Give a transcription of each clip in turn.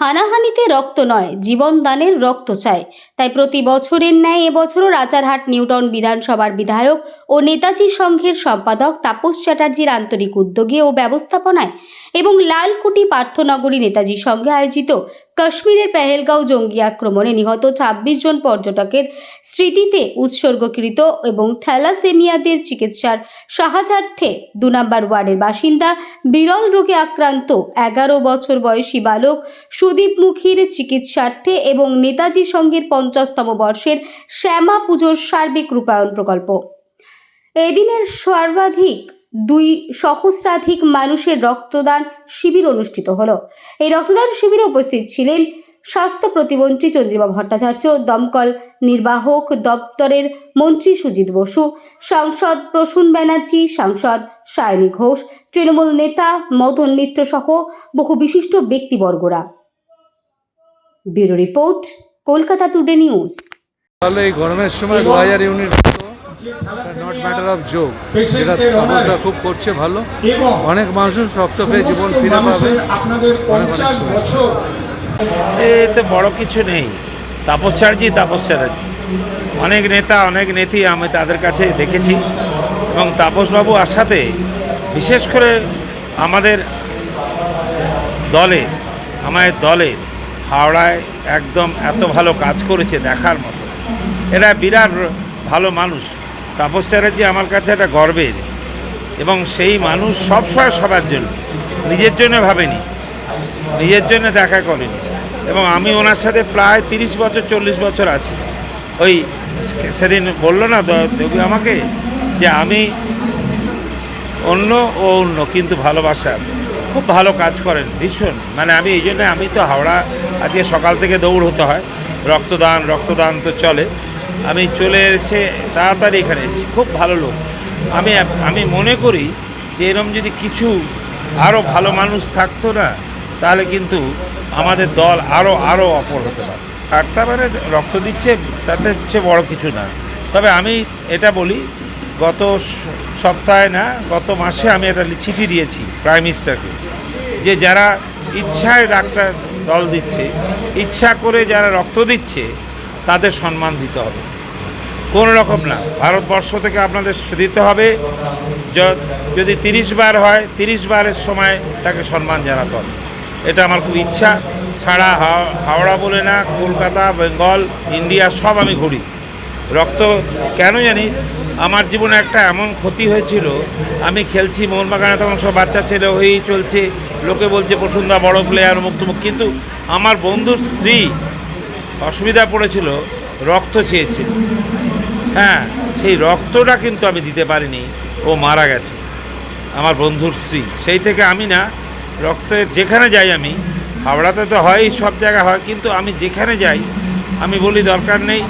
হানাহানিতে রক্ত নয়, জীবনদানের রক্ত চায়। তাই প্রতি বছরের ন্যায় এবছরও রাজারহাট নিউটন বিধানসভার বিধায়ক ও নেতাজি সংঘের সম্পাদক তাপস চ্যাটার্জির আন্তরিক উদ্যোগে ও ব্যবস্থাপনায় এবং লালকুটি পার্থনগরী নেতাজি সঙ্গে আয়োজিত কাশ্মীরের পেহেলগাঁও জঙ্গি আক্রমণে নিহত ছাব্বিশ জন পর্যটকের স্মৃতিতে উৎসর্গকৃত এবং থ্যালাসেমিয়াদের চিকিৎসার সাহায্যার্থে দু নম্বর ওয়ার্ডের বাসিন্দা বিরল রোগে আক্রান্ত এগারো বছর বয়সী বালক সুদীপ মুখীর চিকিৎসার্থে এবং নেতাজি সংঘের পঞ্চাশতম বর্ষের শ্যামা পুজোর সার্বিক রূপায়ণ প্রকল্প। এদিনের সর্বাধিক দুই সহস্রাধিক মানুষের রক্তদান শিবির অনুষ্ঠিত হলো। এই রক্তদান শিবিরে উপস্থিত ছিলেন স্বাস্থ্য প্রতিমন্ত্রী চন্দ্রিমা ভট্টাচার্য দমকল নির্বাহক দপ্তরের মন্ত্রী সুজিত বসু সাংসদ প্রসূন ব্যানার্জি সাংসদ সায়নী ঘোষ তৃণমূল নেতা মদন মিত্র সহ বহু বিশিষ্ট ব্যক্তিবর্গরা। Bureau report Kolkata Today News. তাহলে এই গরমের সময় দু হাজার ইউনিট নট ম্যাটার অফ যোগ যেটা অবস্থা খুব করছে ভালো। এবং অনেক মানুষ শক্ত পেয়ে জীবন ফিরে পাবে। আপনাদের অনেক অনেক পঞ্চাশ বছর। এতে বড় কিছু নেই। তাপস চ্যাটার্জি তাপস চ্যাটার্জি। অনেক নেতা অনেক নেত্রী আমি তাদের কাছে দেখেছি। এবং তাপসবাবু আসাতে বিশেষ করে আমাদের দলে আমাদের দলে হাওড়ায় একদম এত ভালো কাজ করেছে দেখার মতো। এরা বিরাট ভালো মানুষ। তাপস চ্যাটার্জি আমার কাছে একটা গর্বের। এবং সেই মানুষ সবসময় সবার জন্য। নিজের জন্য ভাবেনি। নিজের জন্য দেখা করেনি। এবং আমি ওনার সাথে প্রায় তিরিশ বছর, চল্লিশ বছর আছি। ওই সেদিন বলল না দেবী আমাকে যে আমি অন্য ও অন্য, কিন্তু ভালোবাসা। খুব ভালো কাজ করেন, ভীষণ। মানে আমি এই জন্য আমি তো হাওড়া আজকে সকাল থেকে দৌড় হতে হয়। রক্তদান রক্তদান তো চলে। আমি চলে এসে তাড়াতাড়ি এখানে এসেছি। খুব ভালো লোক। আমি আমি মনে করি যে এরম যদি কিছু আরও ভালো মানুষ থাকতো না, তাহলে কিন্তু আমাদের দল আরও আরও অপর হতে পারে আর তারপরে রক্ত দিচ্ছে, তাতে হচ্ছে বড় কিছু না। তবে আমি এটা বলি, গত সপ্তাহে না, গত মাসে আমি একটা চিঠি দিয়েছি প্রাইম মিনিস্টারকে, যে যারা ইচ্ছায় ডাক্তার দল দিচ্ছে, ইচ্ছা করে যারা রক্ত দিচ্ছে, তাদের সম্মান দিতে হবে। কোনো রকম না। ভারতবর্ষ থেকে আপনাদের দিতে হবে। যদি তিরিশ বার হয়, তিরিশ বারের সময় তাকে সম্মান জানাতে হবে। এটা আমার খুব ইচ্ছা। সারা হাওড়া বলে না, কলকাতা, বেঙ্গল, ইন্ডিয়া সব আমি ঘুরি। রক্ত কেন জানিস? আমার জীবনে একটা এমন ক্ষতি হয়েছিল। আমি খেলছি মোহনবাগানে, তখন সব বাচ্চা ছেলে হয়েই চলছে। লোকে বলছে প্রসন্দা বড় প্লেয়ার মুখ তুমুক কিন্তু আমার বন্ধুর স্ত্রী অসুবিধা পড়েছিল, রক্ত চেয়েছিল। হ্যাঁ সেই রক্তটা কিন্তু আমি দিতে পারিনি। ও মারা গেছে। আমার বন্ধুর স্ত্রী। সেই থেকে আমি না রক্তের যেখানে যাই আমি, হাওড়াতে তো হয়, সব জায়গায় হয়, কিন্তু আমি যেখানে যাই, আমি বলি দরকার নেই,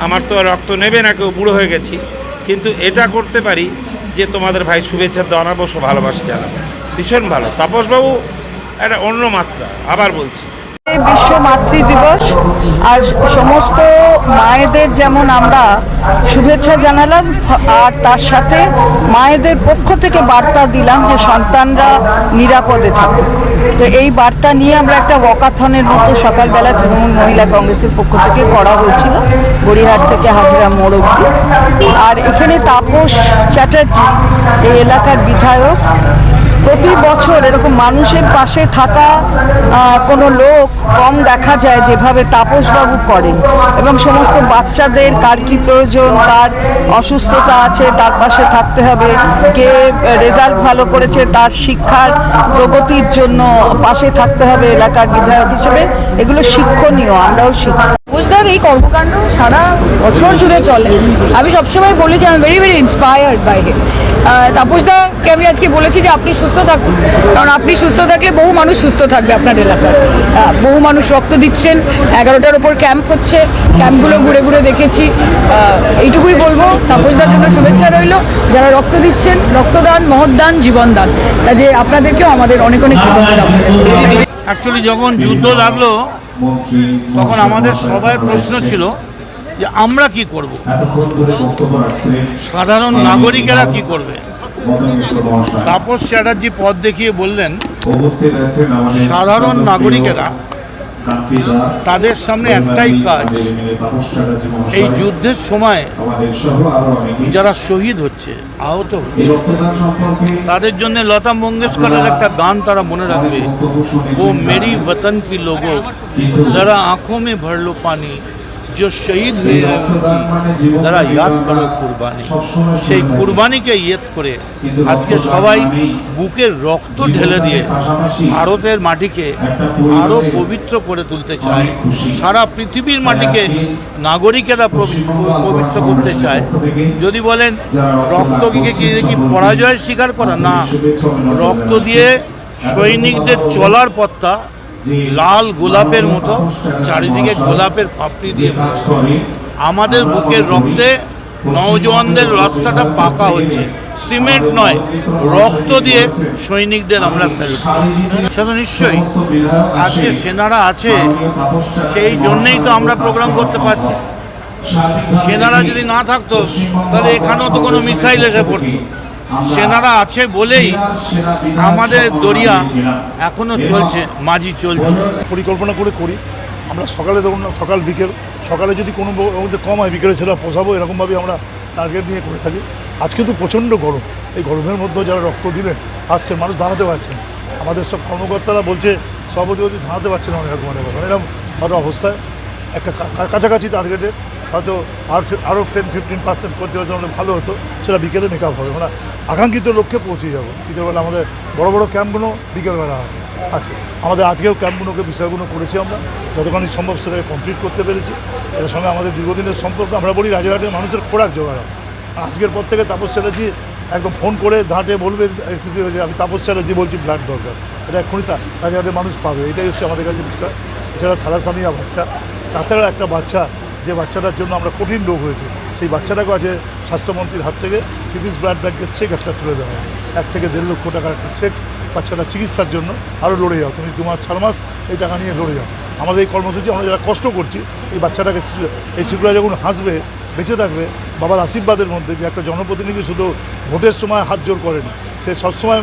আমার তো রক্ত নেবে না, কেউ বুড়ো হয়ে গেছি। কিন্তু এটা করতে পারি যে তোমাদের ভাই শুভেচ্ছা জানাব সব ভালোবাসা জানাব। ভীষণ ভালো। তাপসবাবু, একটা অন্য মাত্রা, আবার বলছি। বিশ্ব মাতৃ দিবস। আর সমস্ত মায়েদের যেমন আমরা শুভেচ্ছা জানালাম, আর তার সাথে মায়েদের পক্ষ থেকে বার্তা দিলাম যে সন্তানরা নিরাপদে থাকুক। তো এই বার্তা নিয়ে আমরা একটা ওয়াকাথনের মতো সকালবেলা তৃণমূল মহিলা কংগ্রেসের পক্ষ থেকে করা হয়েছিল গড়িহাট থেকে হাজিরা মোড় অব্দি আর এখানে তাপস চ্যাটার্জি, এই এলাকার বিধায়ক প্রতি বছর এরকম মানুষের পাশে থাকা কোনো লোক কম দেখা যায় যেভাবে তাপসবাবু করেন। এবং সমস্ত বাচ্চাদের কার কি প্রয়োজন, কার অসুস্থতা আছে, তার পাশে থাকতে হবে। কে রেজাল্ট ভালো করেছে, তার শিক্ষার প্রগতির জন্য পাশে থাকতে হবে এলাকার বিধায়ক হিসেবে। এগুলো শিক্ষণীয়, আমরাও শিখি তাপসদার এই কর্মকাণ্ড সারা বছর জুড়ে চলে। আমি সবসময় বলি যে আমি very very inspired by him তাপসদাকে আমি আজকে বলেছি যে, আপনি সুস্থ থাকুন। কারণ আপনি সুস্থ থাকলে বহু মানুষ সুস্থ থাকবে আপনার এলাকায়। বহু মানুষ রক্ত দিচ্ছেন, এগারোটার ওপর ক্যাম্প হচ্ছে, ক্যাম্পগুলো ঘুরে ঘুরে দেখেছি। এইটুকুই বলব, তাপসদার জন্য শুভেচ্ছা রইল। যারা রক্ত দিচ্ছেন, রক্তদান, মহৎদান, জীবনদান কাজে আপনাদেরকেও আমাদের অনেক অনেক কৃতজ্ঞতা। অ্যাকচুয়ালি যখন যুদ্ধ লাগল তখন আমাদের সবাই প্রশ্ন ছিল যে আমরা কি করব? সাধারণ নাগরিকেরা কি করবে? তাপস চ্যাটার্জি পদ দেখিয়ে বললেন, সাধারণ নাগরিকেরা তাদের সামনে একটাই কাজ। এই যুদ্ধের সময় যারা শহীদ হচ্ছে আহত হচ্ছে তাদের জন্য লতা মঙ্গেশকরের একটা গান তারা মনে রাখবে। ও মেরি বতন কি লোগো? যারা আঁখো মে ভরলো পানি जो শহীদ हुए हैं उनकी, যারা ইয়াদ করো কুরবানি সেই কুরবানিকে ইয়েত করে আজকে সবাই বুকের রক্ত ঢেলে দিয়ে ভারতের মাটিকে আরও পবিত্র করে তুলতে চায় সারা পৃথিবীর মাটিকে নাগরিকেরা পবি- পবিত্র করতে চায় যদি বলেন রক্ত কি কি কি পরাজয় স্বীকার করা না রক্ত দিয়ে সৈনিকদের চলার পথটা লাল গোলাপের মতো চারিদিকে গোলাপের পাপড়ি দিয়ে আমাদের বুকের রক্তে নওজওয়ানদের রাস্তাটা পাকা হচ্ছে। সিমেন্ট নয় রক্ত দিয়ে সৈনিকদের আমরা স্যালুট করছি। সে তো নিশ্চয়ই আজকে সেনারা আছে সেই জন্যেই তো আমরা প্রোগ্রাম করতে পারছি। সেনারা যদি না থাকতো তাহলে এখানেও তো কোনো মিসাইল এসে পড়তো। সেনারা আছে বলেই আমাদের দরিয়া এখনও চলছে মাঝি চলছে। পরিকল্পনা করে করি। আমরা সকালে ধরুন না সকাল বিকেল সকালে যদি কোনো মধ্যে কম হয় বিকেলে সেটা পোষাবো এরকমভাবে আমরা টার্গেট নিয়ে করে থাকি। আজকে তো প্রচণ্ড গরম। এই গরমের মধ্যেও যারা রক্ত দিলেন আসছে মানুষ দাঁড়াতে পারছে না। আমাদের সব কর্মকর্তারা বলছে সভাপতি দাঁড়াতে পারছে না অনেক রকম অনেক রকম এরকম হয়তো অবস্থায় একটা কাছাকাছি টার্গেটে হয়তো আর আরও টেন ফিফটিন পার্সেন্ট করতে হয়তো আমাদের ভালো হতো। সেটা বিকেলে মেকআপ হবে। আমরা আকাঙ্ক্ষিত লক্ষ্যে পৌঁছে যাব। বিকেলবেলা আমাদের বড় বড় ক্যাম্পগুলো বিকেলবেলা আছে। আমাদের আজকেও ক্যাম্পগুলোকে বিষয়গুলো করেছি আমরা। যতখানি সম্ভব সেটাকে কমপ্লিট করতে পেরেছি। এর সঙ্গে আমাদের দীর্ঘদিনের সম্পর্ক আমরা বলি রাজারহাটের মানুষের খোরাক জোগাড়। আজকের পর থেকে তাপস চ্যাটার্জি একদম ফোন করে ধাঁটে বলবে "এই কিছু হয়েছে, আমি তাপস চ্যাটার্জি বলছি ব্লাড দরকার। এটা এক্ষুনি রাজারহাটের মানুষ পাবে। এটাই হচ্ছে আমাদের কাছে বিষয়। এছাড়া থ্যালাসামিয়া বাচ্চা তাছাড়া একটা বাচ্চা যে বাচ্চাটার জন্য আমরা কঠিন রোগ হয়েছে সেই বাচ্চাটাকে আছে স্বাস্থ্যমন্ত্রীর হাত থেকে ফিজিস ব্লাড ব্যাংকের চেক একটা তুলে দেওয়া হয়। এক থেকে দেড় লক্ষ টাকার একটা চেক বাচ্চাটা চিকিৎসার জন্য আরও লড়ে যাও। তুমি দু মাস, চার মাস এই টাকা নিয়ে লড়ে যাও। আমাদের এই কর্মসূচি আমরা যারা কষ্ট করছি, এই বাচ্চাটাকে এই শিশুরা যখন হাসবে, বেঁচে থাকবে, বাবার আশীর্বাদের মধ্যে যে একটা জনপ্রতিনিধি শুধু ভোটের সময় হাত জোর করেনি, সে সবসময়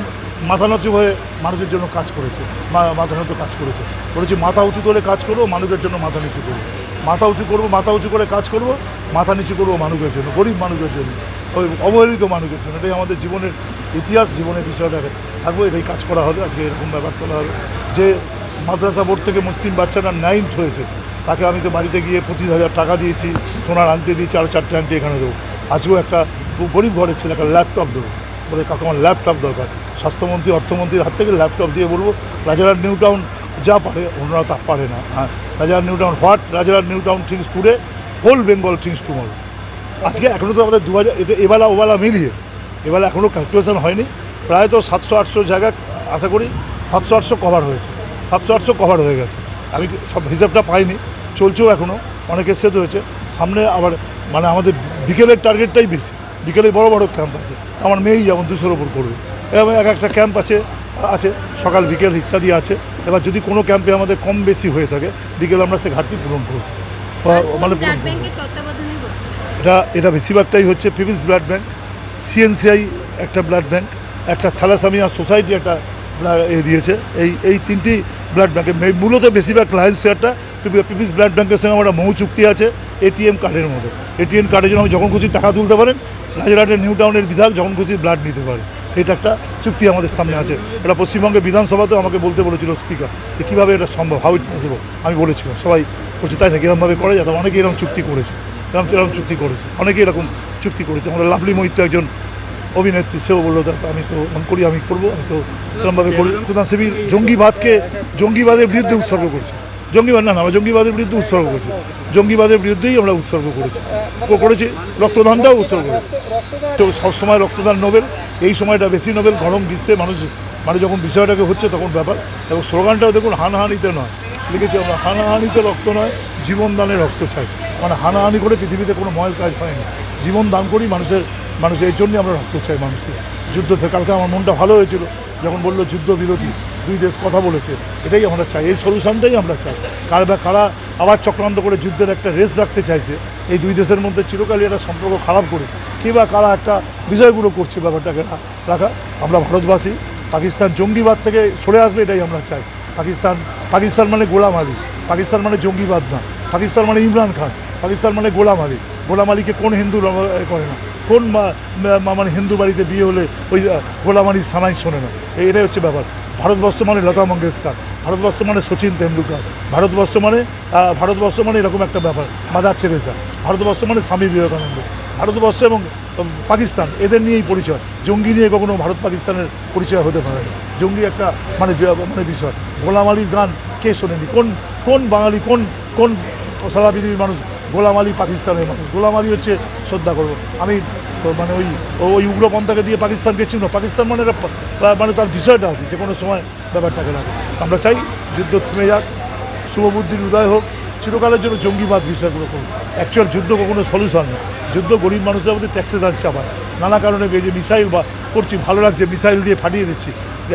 মাথা নচু হয়ে মানুষের জন্য কাজ করেছে মাথা নত কাজ করেছে। বলেছি মাথা উঁচু করে কাজ করব মানুষের জন্য মাথা নিচু করব মাথা উঁচু করব, মাথা উঁচু করে কাজ করব, মাথা নিচু করব মানুষের জন্য, গরিব মানুষের জন্য, ওই অবহেলিত মানুষের জন্য। এটাই আমাদের জীবনের ইতিহাস, জীবনের বিষয়টাকে। থাকব, এটাই কাজ করা হবে, আজকে এরকম ব্যাপার তোলা হবে। যে মাদ্রাসা বোর্ড থেকে মুসলিম বাচ্চাটা নাইন্থ হয়েছে, তাকে আমি তো বাড়িতে গিয়ে পঁচিশ হাজার টাকা দিয়েছি, সোনার আনতে দিয়েছি আরও চারটে আনতে এখানে দেবো। আজকেও একটা গরিব ঘরের ছেলে একটা ল্যাপটপ দেবো। বলে, কাকু, আমার ল্যাপটপ দরকার। স্বাস্থ্যমন্ত্রী, অর্থমন্ত্রীর হাত থেকে ল্যাপটপ দিয়ে বলব রাজারহাট নিউ টাউন যা পারে অন্যরা তা পারে না। হ্যাঁ Rajarhat New Town what? Rajarhat New Town things today, whole Bengal things tomorrow. আজকে এখনও তো আমাদের দু হাজার এবেলা ওবেলা মিলিয়ে এবেলা এখনও ক্যালকুলেশন হয়নি। প্রায় তো সাতশো আটশো জায়গা, আশা করি সাতশো আটশো কভার হয়েছে। সাতশো আটশো কভার হয়ে গেছে। আমি সব হিসাবটা পাইনি, চলছেও এখনও অনেকের সেট হয়েছে। সামনে আবার মানে আমাদের বিকেলের টার্গেটটাই বেশি। বিকেলে বড় বড় ক্যাম্প আছে। আমার মেয়েই যেমন দুশোর ওপর করবে। এবং এক একটা ক্যাম্প আছে আছে সকাল বিকেল ইত্যাদি আছে। এবার যদি কোনো ক্যাম্পে আমাদের কম বেশি হয়ে থাকে বিকেল আমরা সে ঘাটতি পূরণ করব। বা- মানে এটা এটা বেশিরভাগটাই হচ্ছে পিপিস ব্লাড ব্যাঙ্ক সিএনসিআই একটা ব্লাড ব্যাঙ্ক একটা থ্যালাসামিয়া সোসাইটি একটা এ দিয়েছে। এই এই তিনটি ব্লাড ব্যাংকে মূলত বেশিরভাগ লায়েন্স শেয়ারটা পিপিস ব্লাড ব্যাঙ্কের সঙ্গে আমরা মৌ চুক্তি আছে এটিএম কার্ডের মতো এটিএম কার্ডের জন্য যখন খুশি টাকা তুলতে পারেন রাজারহাটের নিউ টাউনের বিধায়ক যখন খুশি ব্লাড নিতে পারে। এটা একটা চুক্তি আমাদের সামনে আছে। এটা পশ্চিমবঙ্গের বিধানসভাতেও আমাকে বলতে বলেছিল স্পিকার যে কীভাবে এটা সম্ভব হাউ ইট পসিবল আমি বলেছিলাম সবাই বলছে তাই নাকি এরকমভাবে করে যাতে অনেকে এরকম চুক্তি করেছে এরকম এরকম চুক্তি করেছে অনেকে এরকম চুক্তি করেছে। আমাদের লাভলি মহিত একজন অভিনেত্রী সেও বলল "দাদা, আমি তো এরকম করি আমি করব আমি তো এরকমভাবে করি। সুতরাং শিবির জঙ্গিবাদকে জঙ্গিবাদের বিরুদ্ধে উৎসর্গ করছে। জঙ্গিবাদ না আমরা জঙ্গিবাদের বিরুদ্ধে উৎসর্গ করছি। জঙ্গিবাদের বিরুদ্ধেই আমরা উৎসর্গ করেছি। করেছি, রক্তদানটাও উৎসর্গ তো সবসময় রক্তদান নোবেল, এই সময়টা বেশি নোবেল, গরম গ্রীষ্মে মানুষ মানে যখন বিষয়টাকে হচ্ছে তখন ব্যাপার। এবং স্লোগানটাও দেখুন, হানাহানিতে নয়। লিখেছি আমরা, হানাহানিতে রক্ত নয় জীবনদানে রক্ত চাই। মানে হানাহানি করে পৃথিবীতে কোনো ময়ের কাজ হয় না। জীবন দান করি মানুষের মানুষ এই জন্যই আমরা রক্ত চাই মানুষকে। যুদ্ধ থেকে, কালকে আমার মনটা ভালো হয়েছিল, যখন বলল যুদ্ধ বিরতি দুই দেশ কথা বলেছে, এটাই আমরা চাই, এই সলিউশনটাই আমরা চাই। কার বা কারা আবার চক্রান্ত করে যুদ্ধের একটা রেস রাখতে চাইছে, এই দুই দেশের মধ্যে চিরকালই একটা সম্পর্ক খারাপ করে, কে বা কারা একটা বিষয়গুলো করছে ব্যাপারটাকে রাখা, আমরা ভারতবাসী, পাকিস্তান জঙ্গিবাদ থেকে সরে আসবে এটাই আমরা চাই। পাকিস্তান পাকিস্তান মানে গোলাম আলী, পাকিস্তান মানে জঙ্গিবাদ না, পাকিস্তান মানে ইমরান খান, পাকিস্তান মানে গোলাম আলী। গোলাম আলীকে কোন হিন্দু করে না, কোন মানে হিন্দু বাড়িতে বিয়ে হলে ওই গোলাম আলীর সানাই শোনে না এটাই হচ্ছে ব্যাপার। ভারতবর্ষ মানে লতা মঙ্গেশকর, ভারতবর্ষ মানে সচিন তেন্ডুলকর, ভারতবর্ষ মানে ভারতবর্ষ মানে এরকম একটা ব্যাপার, মাদার তেরেসা ভারতবর্ষ মানে স্বামী বিবেকানন্দ, ভারতবর্ষ এবং পাকিস্তান, এদের নিয়েই পরিচয়, জঙ্গি নিয়ে কখনো ভারত পাকিস্তানের পরিচয় হতে পারে না, জঙ্গি একটা মানে মানে বিষয় গোলাম আলীর গান কে শোনেনি, কোন কোন বাঙালি, কোন কোন সারা পৃথিবীর মানুষ গোলাম আলী পাকিস্তানের মানুষ গোলাম আলী হচ্ছে শ্রদ্ধা করব, আমি তো মানে ওই ওই উগ্রপন্থাকে দিয়ে পাকিস্তানকে চিহ্ন পাকিস্তান মানে মানে তার বিষয়টা আছে, যে কোনো সময় ব্যাপারটাকে রাখে। আমরা চাই যুদ্ধ থেমে যাক, শুভবুদ্ধির উদয় হোক, চিরকালের জন্য জঙ্গিবাদ বিষয়গুলো করুন অ্যাকচুয়াল যুদ্ধ কখনো সলিউশন না যুদ্ধ গরিব মানুষের মধ্যে ট্যাক্সেস চাপায় নানা কারণে এই যে মিসাইল বা করছি, ভালো লাগছে মিসাইল দিয়ে ফাটিয়ে দিচ্ছি।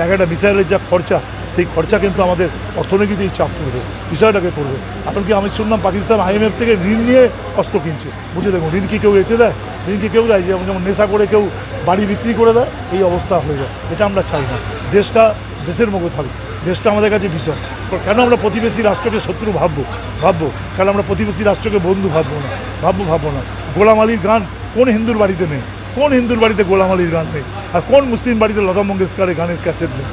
এক একটা মিসাইলের যা খরচা সেই খরচা কিন্তু আমাদের অর্থনীতিতেই চাপ পড়বে, বিষয়টাকে করবে এমনকি আমি শুনলাম পাকিস্তান আইএমএফ থেকে ঋণ নিয়ে অস্ত্র কিনছে? বুঝে দেখুন, ঋণ কি কেউ এতে দেয়? ঋণ কি কেউ দেয়? যেমন যেমন নেশা করে কেউ বাড়ি বিক্রি করে দেয়, এই অবস্থা হয়ে যায়। এটা আমরা চাই না। দেশটা দেশের মতো থাকুক। দেশটা আমাদের কাছে ভীষণ। কেন আমরা প্রতিবেশী রাষ্ট্রকে শত্রু ভাববো? ভাববো। কেন আমরা প্রতিবেশী রাষ্ট্রকে বন্ধু ভাববো না? ভাববো ভাববো না। গোলাম আলীর গান কোন হিন্দুর বাড়িতে নেই? কোন হিন্দুর বাড়িতে গোলাম আলীর গান নেই? আর কোন মুসলিম বাড়িতে লতা মঙ্গেশকরের গানের ক্যাসেট নেই?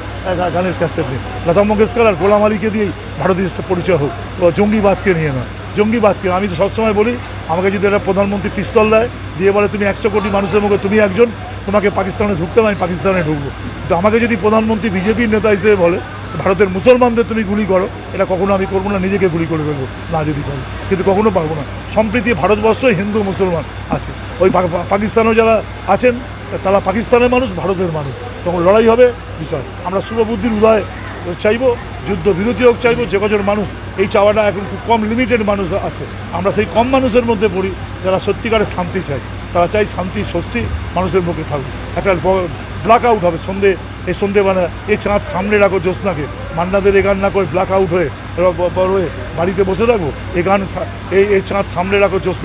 গানের ক্যাসেট নেই। লতা মঙ্গেশকর আর গোলাম আলীকে দিয়েই ভারতীয় পরিচয় হোক। জঙ্গিবাদকে নিয়ে না জঙ্গিবাদকে আমি তো সবসময় বলি, আমাকে যদি একটা প্রধানমন্ত্রী পিস্তল দেয়, দিয়ে বলে, তুমি একশো কোটি মানুষের মুখে তুমি একজন তোমাকে পাকিস্তানে ঢুকতে আমি পাকিস্তানে ঢুকবো। কিন্তু আমাকে যদি প্রধানমন্ত্রী বিজেপির নেতা হিসেবে বলে, ভারতের মুসলমানদের তুমি গুলি করো, এটা কখনো আমি করব না, নিজেকে গুলি করে ফেলব। না, যদি করো কিন্তু কখনো পারব না। সম্প্রীতি ভারতবর্ষই হিন্দু, মুসলমান আছে। ওই পাকিস্তানেও যারা আছেন তারা পাকিস্তানের মানুষ, ভারতের মানুষ। তখন লড়াই হবে বিষয় আমরা শুভবুদ্ধির উদয় চাইব, যুদ্ধ বিরতি হোক চাইব, যে কজন মানুষ, এই চাওয়াটা এখন খুব কম লিমিটেড মানুষ আছে। আমরা সেই কম মানুষের মধ্যে পড়ি, যারা সত্যিকারের শান্তি চাই তারা চাই শান্তি, স্বস্তি মানুষের মুখে থাকুক। একটা ব্ল্যাক আউট হবে সন্ধে, এই সন্ধে মানে এই চাঁদ সামনে রাখো জ্যোৎস্নাকে। মান্নাদের এ গান না করে ব্ল্যাক আউট হয়ে হয়ে বাড়িতে বসে থাকব এ গান এই এই চাঁদ সামনে রাখো জ্যোৎস্না